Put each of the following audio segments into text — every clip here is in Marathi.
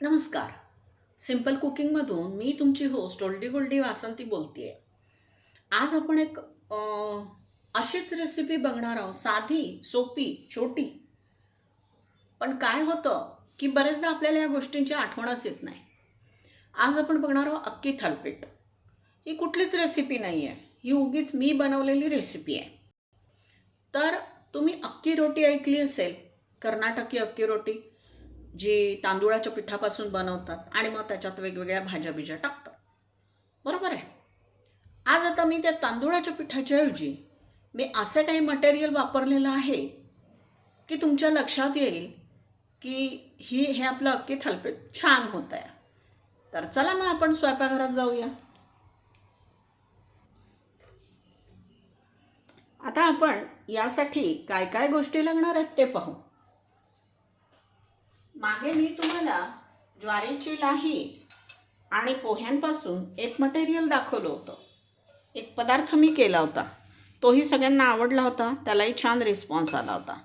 नमस्कार. सिंपल कुकिंगमधून मी तुमची होस्ट ओल्डी गोल्डी वासंती बोलते आज आपण एक अशीच रेसिपी बघणार आहोत. साधी सोपी छोटी. पण काय होतं की बरेचदा आपल्याला या गोष्टींची आठवणच येत नाही. आज आपण बघणार आहोत अक्की थालपीठ. ही कुठलीच रेसिपी नाही आहे ही उगीच मी बनवलेली रेसिपी आहे. तर तुम्ही अक्की रोटी ऐकली असेल कर्नाटकी अक्की रोटी जी तांदुळाच्या पिठापासून बनवतात आणि मग त्याच्यात वेगवेगळ्या भाज्या बिज्या टाकतात. बरोबर आहे? आज आता मी त्या तांदुळाच्या पिठाच्या ऐवजी मी असं काही मटेरियल वापरलेलं आहे की तुमच्या लक्षात येईल की ही हे आपलं अक्की थालपीठ छान होत आहे. तर चला मग आपण स्वयंपाकघरात जाऊया. आता आपण यासाठी काय काय गोष्टी लागणार आहेत ते पाहू. मागे मी तुम्हाला ज्वारीची लाही आणि पोह्यांपासून एक मटेरियल दाखवलं होतं. एक पदार्थ मी केला होता. तोही सगळ्यांना आवडला होता. त्यालाही छान रिस्पॉन्स आला होता.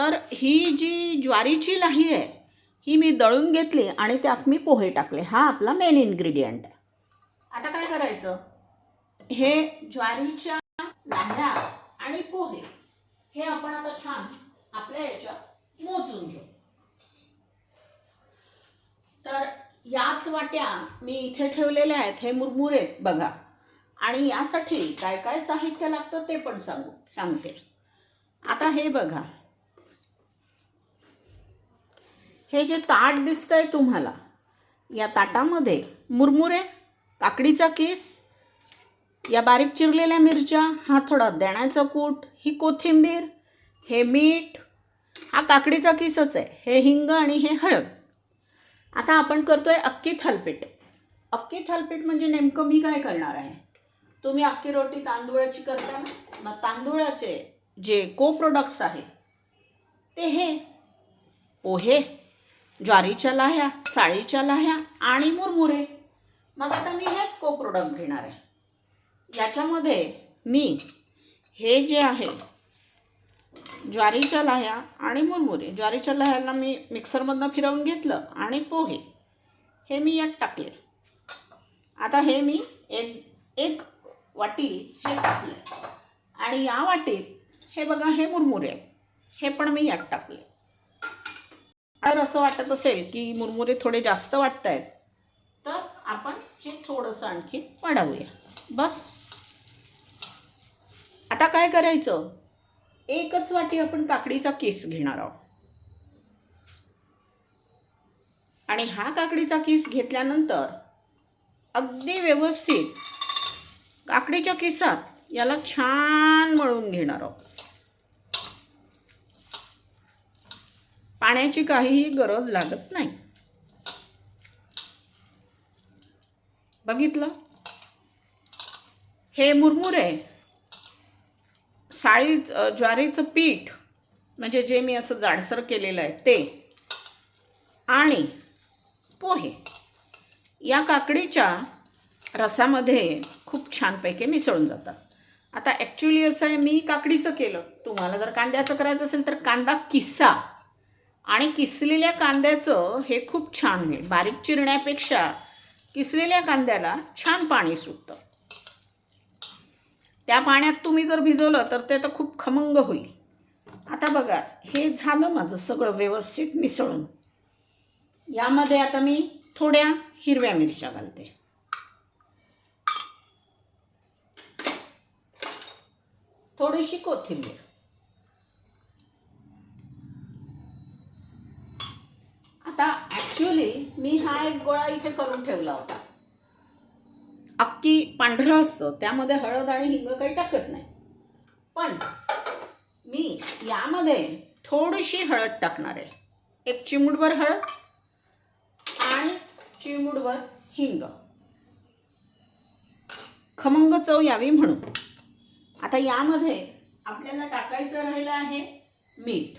तर ही जी ज्वारीची लाही आहे ही मी दळून घेतली आणि त्यात मी पोहे टाकले. हा आपला मेन इन्ग्रेडियंट आहे. आता काय करायचं? हे ज्वारीच्या लाह्या आणि पोहे हे आपण आता छान आपल्या याच्यात मोजून घेऊ. तर याच वाट्या मी इथे ठेवलेल्या आहेत हे मुरमुरे बघा. आणि यासाठी काय काय साहित्य लागतं ते पण सांगू सांगते. आता हे बघा. हे जे ताट दिसतंय तुम्हाला या ताटामध्ये मुरमुरे काकडीचा केस या बारीक चिरलेल्या मिरच्या हा थोडा देण्याचा कूट ही कोथिंबीर हे मीठ हा काकडीचा किसच आहे. हे हिंग आणि हे हळद. आता आपण करतो आहे अक्की थालपीठ. अक्की थालपीठ म्हणजे नेमकं मी काय करणार आहे? तुम्ही अक्की रोटी तांदूळाची करता ना? मग तांदूळाचे जे को प्रोडक्ट्स आहेत ते हे. पोहे ज्वारीच्या लाह्या साळीच्या लाह्या आणि मुरमुरे. मग आता मी हेच को प्रोडक्ट घेणार आहे. याच्यामध्ये मी हे जे आहे ज्वारीच्या लाह्या आणि मुरमुरे. ज्वारीच्या लाह्याला मी मिक्सरमधनं फिरवून घेतलं आणि पोहे. हे मी यात टाकले. आता हे मी एक एक वाटी हे टाकले. आणि या वाटीत हे बघा हे मुरमुरे हे पण मी यात टाकले. तर असं वाटत असेल की मुरमुरे थोडे जास्त वाटत आहेत तर आपण हे थोडंसं आणखी वाढवूया. बस. आता काय करायचं? एकच वाटी आपण काकडीचा किस घेणार आहोत. आणि हा काकडीचा किस घेतल्यानंतर अगदी व्यवस्थित काकडीच्या किसात याला छान मळून घेणार आहोत. पाण्याची काहीही गरज लागत नाही. बघितलं? हे मुरमुरे साळी ज्वारीचं पीठ म्हणजे जे मी असं जाडसर केलेलं आहे ते आणि पोहे. या काकडीच्या रसामध्ये खूप छानपैकी मिसळून जातात. आता ॲक्च्युली असं आहे मी काकडीचं केलं. तुम्हाला जर कांद्याचं करायचं असेल तर कांदा किस्सा आणि किसलेल्या कांद्याचं हे खूप छान होईल बारीक चिरण्यापेक्षा किसलेल्या कांद्याला छान पाणी सुटतं. त्या पाण्यात तुम्ही जर भिजवलं तर ते तर खूप खमंग होईल. आता बघा हे झालं माझं सगळं व्यवस्थित मिसळून. यामध्ये आता मी थोड्या हिरव्या मिरच्या घालते. थोडीशी कोथिंबीर. आता ॲक्च्युली मी हा एक गोळा इथे करून ठेवला होता. अक्की पांढरं असतं त्यामध्ये हळद आणि हिंग काही टाकत नाही. पण मी यामध्ये थोडीशी हळद टाकणार आहे. एक चिमूटभर हळद आणि चिमूटभर हिंग. खमंग चव यावी म्हणून. आता यामध्ये आपल्याला टाकायचं राहिलं आहे मीठ.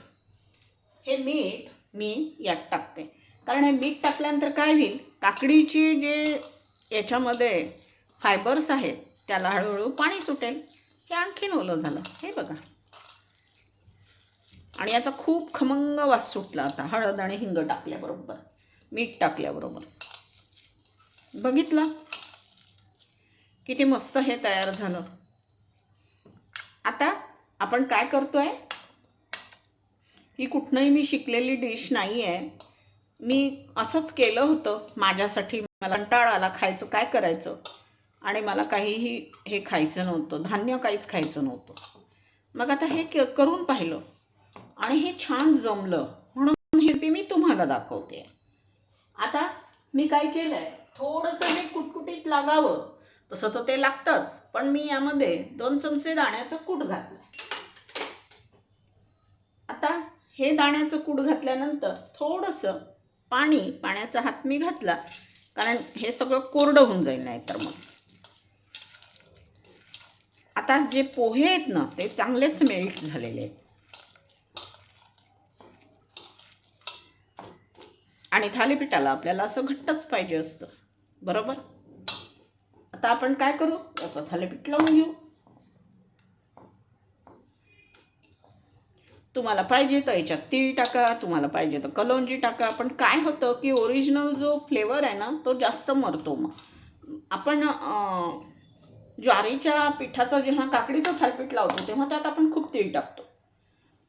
हे मीठ मी यात टाकते. कारण हे मीठ टाकल्यानंतर काय होईल? काकडीची जे याच्यामध्ये फायबर्स आहेत त्याला हळूहळू पाणी सुटेल. हे आणखीन ओलं झालं. हे बघा. आणि याचा खूप खमंग वास सुटला आता. हळद आणि हिंग टाकल्याबरोबर. मीठ टाकल्याबरोबर. बघितलं? किती मस्त हे तयार झालं. आता आपण काय करतोय? ही कुठनंही मी शिकलेली डिश नाही आहे मी असंच केलं होतं माझ्यासाठी. मला कंटाळा आला खायचं. काय करायचं? आणि मला काहीही हे खायचं नव्हतं धान्य काहीच खायचं नव्हतं. मग आता हे करून पाहिलं आणि हे छान जमलं म्हणून हे मी तुम्हाला दाखवते. आता मी काय केलं आहे थोडंसं हे कुटकुटीत लागावं तसं तर ते लागतंच पण मी यामध्ये दोन चमचे दाण्याचं कूट घातलं आता हे दाण्याचं कूट घातल्यानंतर थोडंसं पाणी पाण्याचा हात मी घातला कारण हे सगळं कोरडं होऊन जाईल नाही तर मग. आता जे पोहे आहेत ना ते चांगलेच मेल्ट झालेले आहेत. आणि थालीपीठाला आपल्याला असं घट्टच पाहिजे असतं. बरोबर? आता आपण काय करू? याचं थालीपीठ लावून घेऊ. तुम्हाला पाहिजे तर याच्यात तीळ टाका तुम्हाला पाहिजे तर कलोंजी टाका. पण काय होतं की ओरिजिनल जो फ्लेवर आहे ना तो जास्त मरतो मग. आपण ज्वारीच्या पिठाचं जेव्हा काकडीचं थालपीठ लावतो तेव्हा त्यात आपण खूप तीळ टाकतो.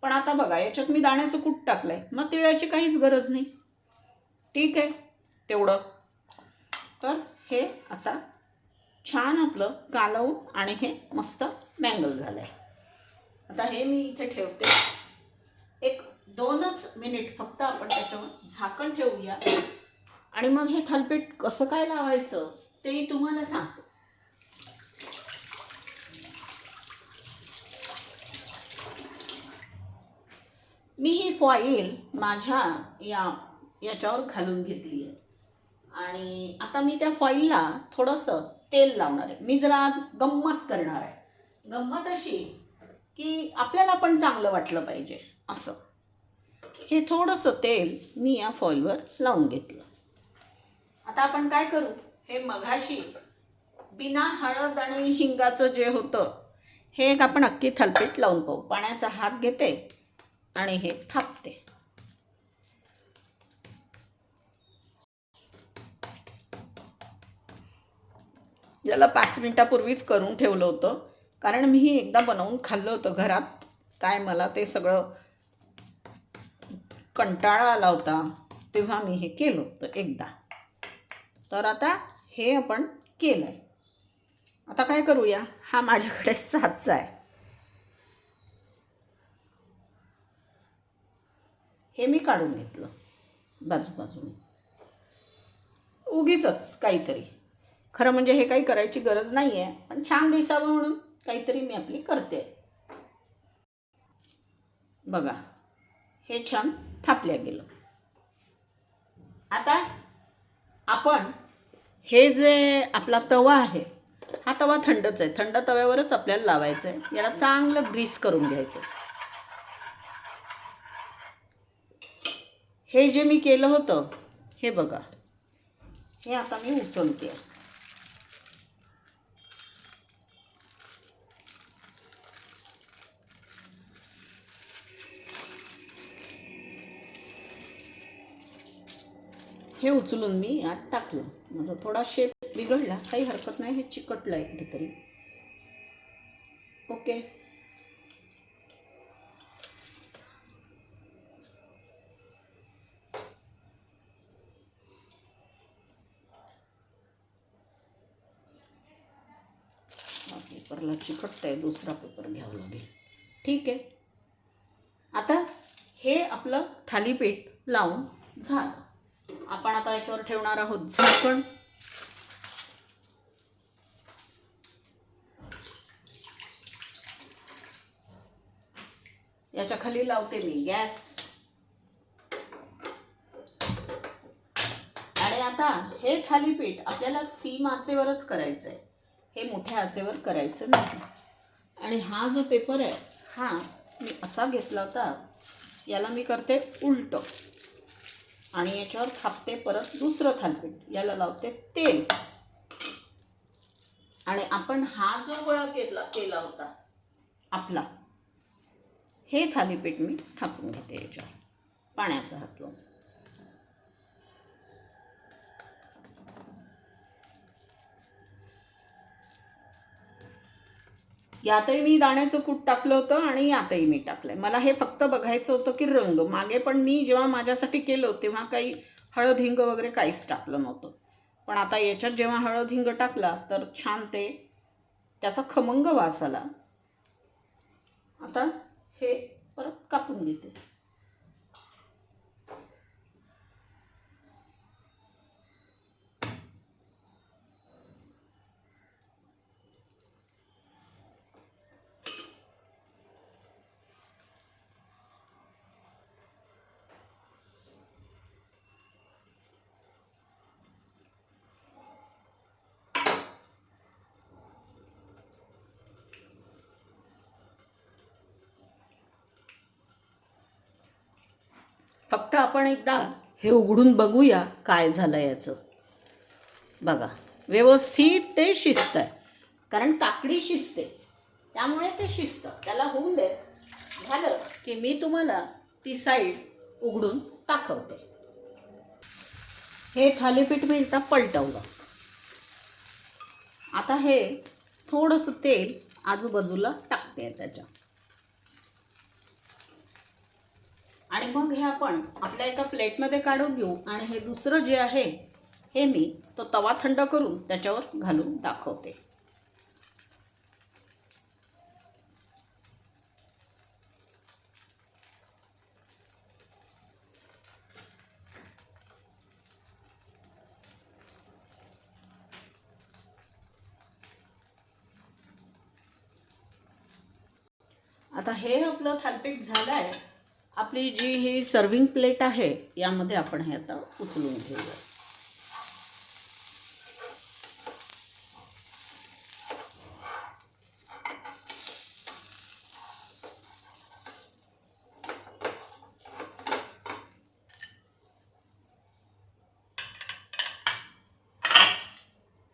पण आता बघा याच्यात मी दाण्याचं कूट टाकलं आहे मग तिळाची काहीच गरज नाही. ठीक आहे तेवढं. तर हे आता छान आपलं कालवून आणि हे मस्त मँगल झालं आहे आता हे मी इथे ठेवते. एक दोनच मिनिट फक्त आपण त्याच्यावर झाकण ठेवूया. आणि मग हे थालपीठ कसं काय लावायचं तेही तुम्हाला सांगतो. मी ही फॉईल माझ्या या याच्यावर घालून घेतली आहे. आणि आता मी त्या फॉईलला थोडंसं तेल लावणार आहे. मी जरा आज गंमत करणार आहे. गंमत अशी की आपल्याला पण चांगलं वाटलं पाहिजे असं. हे थोडंसं तेल मी या फॉईलवर लावून घेतलं. आता आपण काय करू? हे मघाशी बिना हळद आणि हिंगाचं जे होतं हे एक आपण अख्खी थालपीठ लावून पाहू. पाण्याचा हात घेते. आणि हे थापते. ज्याला पाच मिनटापूर्वीच करून ठेवलं होतं. कारण मी एकदा बनवून खाल्लं होतं घरात. काय मला ते सगळं कंटाळा आला होता. तेव्हा मी हे केलं होतं एकदा. तर आता हे आपण केलं आहे आता काय करूया? हा माझ्याकडे साचा आहे. हे मी काढून घेतलं. बाजू बाजूने. उगीच काहीतरी. खरं म्हणजे हे काही करायची गरज नाही आहे पण छान दिसावं म्हणून काहीतरी मी आपली करते. बघा. हे छान थापल्या गेलं. आता आपण हे जे आपला तवा आहे हा तवा थंडच आहे. थंड तव्यावरच आपल्याला लावायचं आहे याला चांगलं ग्रीस करून घ्यायचं हे जे मी केलं होतं हे बघा. हे आता मी उचलते. हे उचलून मी आत टाकलं. माझा थोडा शेप बिघडला. काही हरकत नाही. हे चिकटलं आहे कुठेतरी ओके हा पेपरला चिकटत आहे दुसरा पेपर घ्यावा लागेल. ठीक आहे? आता हे आपलं थालीपीठ लावून झालं. आपण आता याच्यावर ठेवणार आहोत झाकण. याच्या खाली लावते मी गॅस. आणि आता हे थालीपीठ आपल्याला सीमाचेवरच करायचं आहे हे मोठ्या आचेवर करायचं नाही. आणि हा जो पेपर आहे हा मी असा घेतला होता याला मी करते उलटं. आणि याच्यावर थापते परत दुसरं थालपीठ याला लावते तेल. आणि आपण हा जो गोळा केला केला होता आपला हे थालीपीठ मी थापून घेते याच्यावर पाण्याचा हात लावून यातही मी दाण्याचं कूट टाकलं होतं आणि यातही मी टाकलंय. मला हे फक्त बघायचं होतं की रंग. मागे पण मी जेव्हा माझ्यासाठी केलं तेव्हा काही हळद हिंग वगैरे काहीच टाकलं नव्हतं. पण आता याच्यात जेव्हा हळद हिंग टाकला तर छान ते त्याचा खमंग वास आला. आता हे परत कापून घेते. फक्त आपण एकदा हे उघडून बघूया काय झालं याचं. बघा व्यवस्थित ते शिस्त आहे कारण काकडी शिजते. त्यामुळे ते शिस्त त्याला होऊन दे. झालं की मी तुम्हाला ती साईड उघडून दाखवते. हे थालीपीठ मी एकदा पलटवलं. आता हे थोडंसं तेल आजूबाजूला टाकते त्याच्या आणि मग हे आपण आपल्या एका प्लेटमध्ये काढून घेऊ आणि हे दुसरं जे आहे हे मी तो तवा थंड करून त्याच्यावर घालून दाखवते. आता हे आपलं थालपीठ झालं आहे आपली जी ही सर्विंग प्लेट आहे यामध्ये आपण हे आता उचलून घेऊया.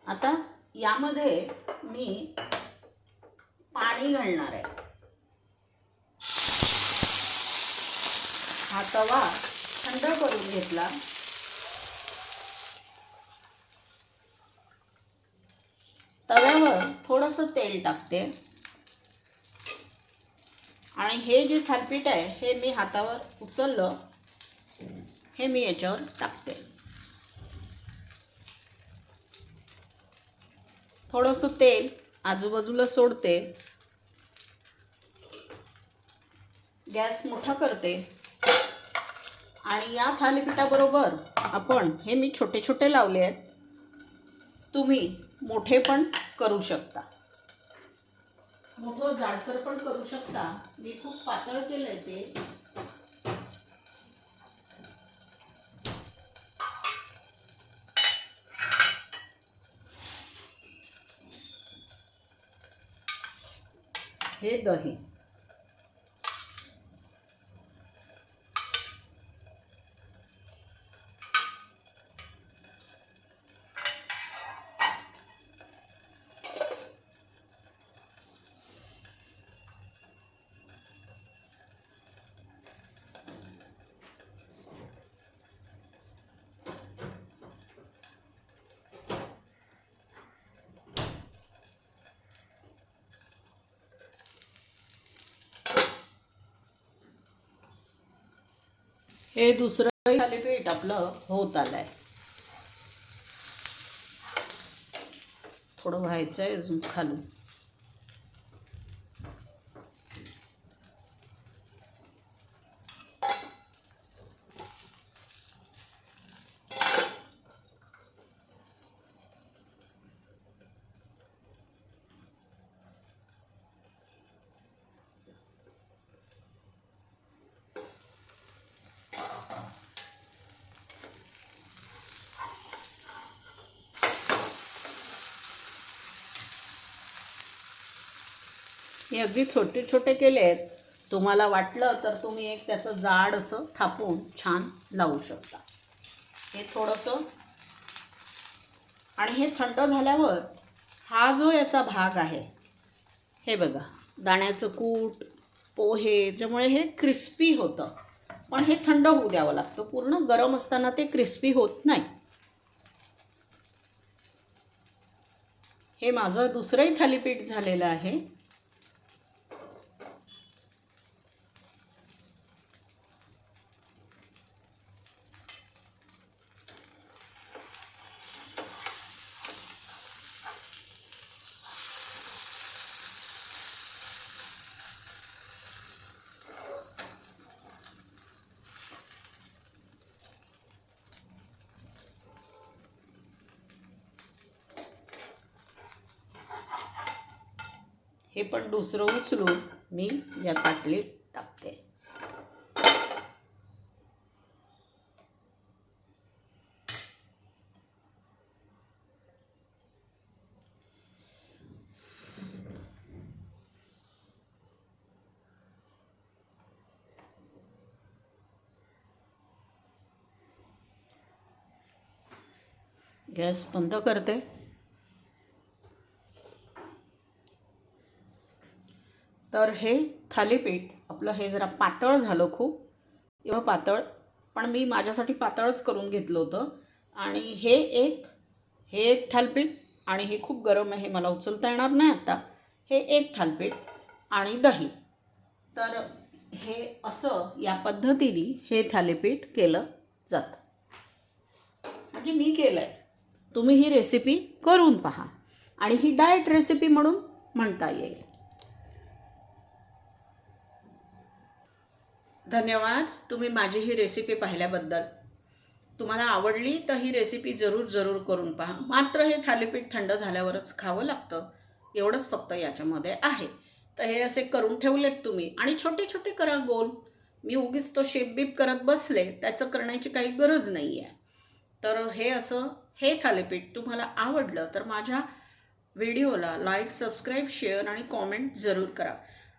आता यामध्ये मी पाणी घालणार आहे हा तवा थंड करून घेतला. तव्यावर थोडंसं तेल टाकते. आणि हे जे थालपीठ आहे हे मी हातावर उचललं. हे मी याच्यावर टाकते. थोडंसं तेल आजूबाजूला सोडते. गॅस मोठा करते. आणि या थालीपीठाबरोबर आपण हे मी छोटे छोटे लावले आहेत. तुम्ही मोठे पण करू शकता. मोठं जाडसर पण करू शकता. मी खूप पातळ केलं आहे ते. हे दही. हे दुसरं थालीपीठ आपलं होत आलंय. थोडं व्हायचं आहे अजून खालून. हे अगदी छोटे छोटे केले आहेत. तुम्हाला वाटलं तर तुम्ही एक त्याचं जाड असं थापून छान लावू शकता. हे थोडंसं आणि हे थंड झाल्यावर हा जो याचा भाग आहे हे बघा दाण्याचं कूट पोहे ज्यामुळे हे क्रिस्पी होतं. पण हे थंड होऊ द्यावं लागतं. पूर्ण गरम असताना ते क्रिस्पी होत नाही. हे माझं दुसरंही थालीपीठ झालेलं आहे. हे पण दुसरं उचलून मी या ताटलीत टाकते. गॅस बंद करते. तर हे थालीपीठ आपलं हे जरा पातळ झालं खूप एवढं पातळ. पण मी माझ्यासाठी पातळच करून घेतलं होतं. आणि हे एक हे एक थालपीठ आणि हे खूप गरम आहे हे मला उचलता येणार नाही आता. हे एक थालपीठ आणि दही. तर हे असं या पद्धतीने हे थालीपीठ केलं जातं. म्हणजे मी केलं आहे तुम्ही ही रेसिपी करून पहा. आणि ही डाएट रेसिपी म्हणून म्हणता येईल. धन्यवाद. तुम्ही माझी ही रेसिपी पाहिल्याबद्दल. तुम्हाला आवडली तर ही रेसिपी जरूर जरूर करून पहा. मात्र हे थालीपीठ थंड झाल्यावरच खावं लागतं. एवढंच फक्त याच्यामध्ये आहे. तर हे असे करून ठेवलेत तुम्ही. आणि छोटे छोटे करा गोल. मी उगीच तो शेप बीप करत बसले त्याचं करण्याची काही गरज नाही आहे तर हे असं हे थालीपीठ तुम्हाला आवडलं तर माझ्या व्हिडिओला लाईक सबस्क्राईब शेअर आणि कॉमेंट जरूर करा.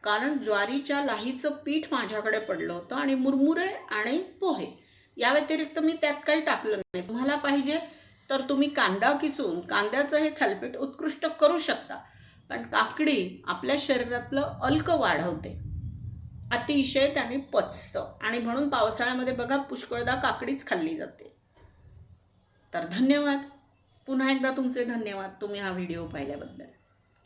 कारण ज्वारीच्या लाहीचं पीठ माझ्याकडे पडलं होतं आणि मुरमुरे आणि पोहे. या व्यतिरिक्त मी त्यात काही टाकलं नाही. तुम्हाला पाहिजे तर तुम्ही कांदा किसून कांद्याचं हे थालपीठ उत्कृष्ट करू शकता. पण काकडी आपल्या शरीरातलं अल्क वाढवते. अतिशय त्याने पचतं. आणि म्हणून पावसाळ्यामध्ये बघा पुष्कळदा काकडीच खाल्ली जाते. तर धन्यवाद. पुन्हा एकदा तुमचे धन्यवाद. तुम्ही हा व्हिडिओ पाहिल्याबद्दल.